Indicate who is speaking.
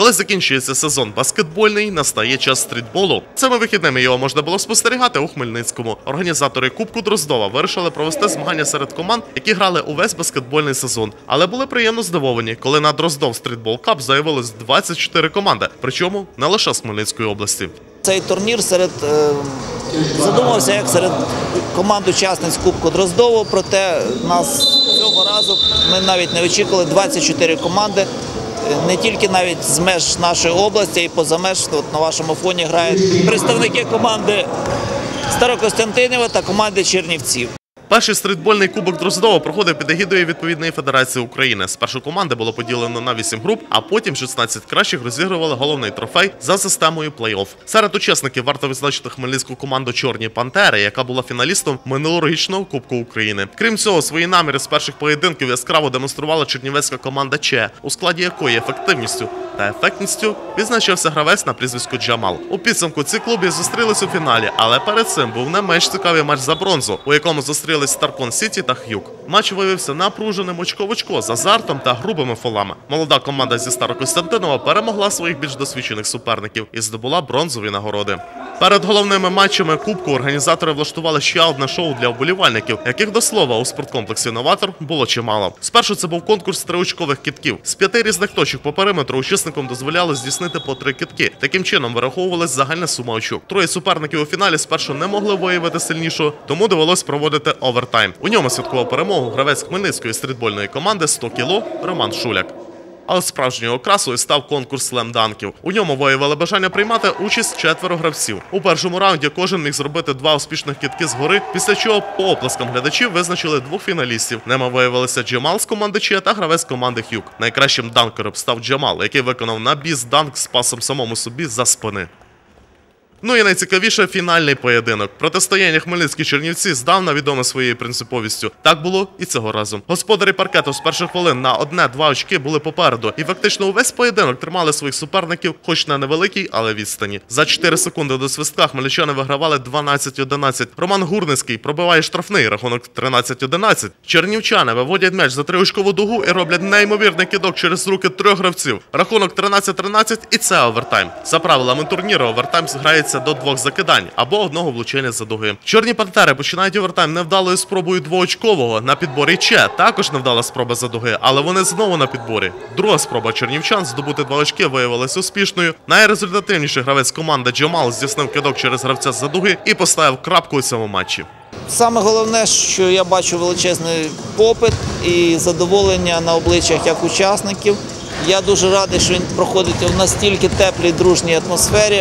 Speaker 1: Коли закінчується сезон баскетбольний, настає час стрітболу. Цими вихідними його можна було спостерігати у Хмельницькому. Організатори Кубку Дроздова вирішили провести змагання серед команд, які грали увесь баскетбольний сезон. Але були приємно здивовані, коли на Дроздов Стрітбол Кап заявилось 24 команди, причому не лише з Хмельницької області.
Speaker 2: Цей турнір серед е, задумався як серед команд учасниць Кубку Дроздову, проте нас цього разу ми навіть не очікували 24 команди. Не тільки навіть з меж нашої області, й поза меж от на вашому фоні грають представники команди Старокостянтинова та команди Чернівців.
Speaker 1: Перший стрітбольний кубок Дроздова проходив під егідою відповідної федерації України. Спершу команди було поділено на 8 груп, а потім 16 кращих розігрували головний трофей за системою плей-офф. Серед учасників варто відзначити хмельницьку команду Чорні Пантери, яка була фіналістом минулорічного Кубку України. Крім цього, свої наміри з перших поєдинків яскраво демонструвала чернівецька команда Че, у складі якої ефективністю та ефектністю відзначився гравець на прізвиську Джамал. У підсумку ці клуби зустрілись у фіналі, але перед цим був не менш цікавий матч за бронзу, у якому зустрілись Старкон Сіті та Х'юк. Матч виявився напруженим очко в очко з азартом та грубими фолами. Молода команда зі Старокостянтинова перемогла своїх більш досвідчених суперників і здобула бронзові нагороди. Перед головними матчами Кубку організатори влаштували ще одне шоу для вболівальників, яких до слова у спорткомплексі Новатор було чимало. Спершу це був конкурс триочкових кітків. З п'яти різних точок по периметру учасникам дозволяло здійснити по три кітки. Таким чином вираховувалась загальна сума очок. Троє суперників у фіналі спершу не могли виявити сильнішого, тому довелось проводити овертайм. У ньому святкував перемогу гравець хмельницької стрітбольної команди 100 кіло Роман Шуляк. Але справжньою окрасою став конкурс слемданків. У ньому виявили бажання приймати участь четверо гравців. У першому раунді кожен міг зробити два успішних кітки згори, після чого по оплескам глядачів визначили двох фіналістів. Ними виявилися Джамал з команди Че та гравець команди Хюк. Найкращим данкером став Джамал, який виконав на біс данк з пасом самому собі за спини. Ну і найцікавіше фінальний поєдинок. Протистояння Хмельницькі Чернівці здавна відоме своєю принциповістю. Так було і цього разу. Господарі паркету з перших хвилин на одне-два очки були попереду, і фактично увесь поєдинок тримали своїх суперників, хоч на невеликій, але відстані. За 4 секунди до свистка хмельничани вигравали 12-11. Роман Гурницький пробиває штрафний рахунок 13-11. Чернівчани виводять м'яч за триочкову дугу і роблять неймовірний кидок через руки трьох гравців. Рахунок 13-13 і це овертайм. За правилами турніру овертайм зграється до двох закидань або одного влучення за дуги. Чорні пантери починають овертайм невдалою спробою двоочкового на підборі Че. Також невдала спроба за дуги, але вони знову на підборі. Друга спроба чернівчан здобути два очки виявилася успішною. Найрезультативніший гравець команди Джамал здійснив кидок через гравця за дуги і поставив крапку у цьому матчі.
Speaker 2: Саме головне, що я бачу величезний попит і задоволення на обличчях як учасників. Я дуже радий, що він проходить в настільки теплій дружній атмосфері.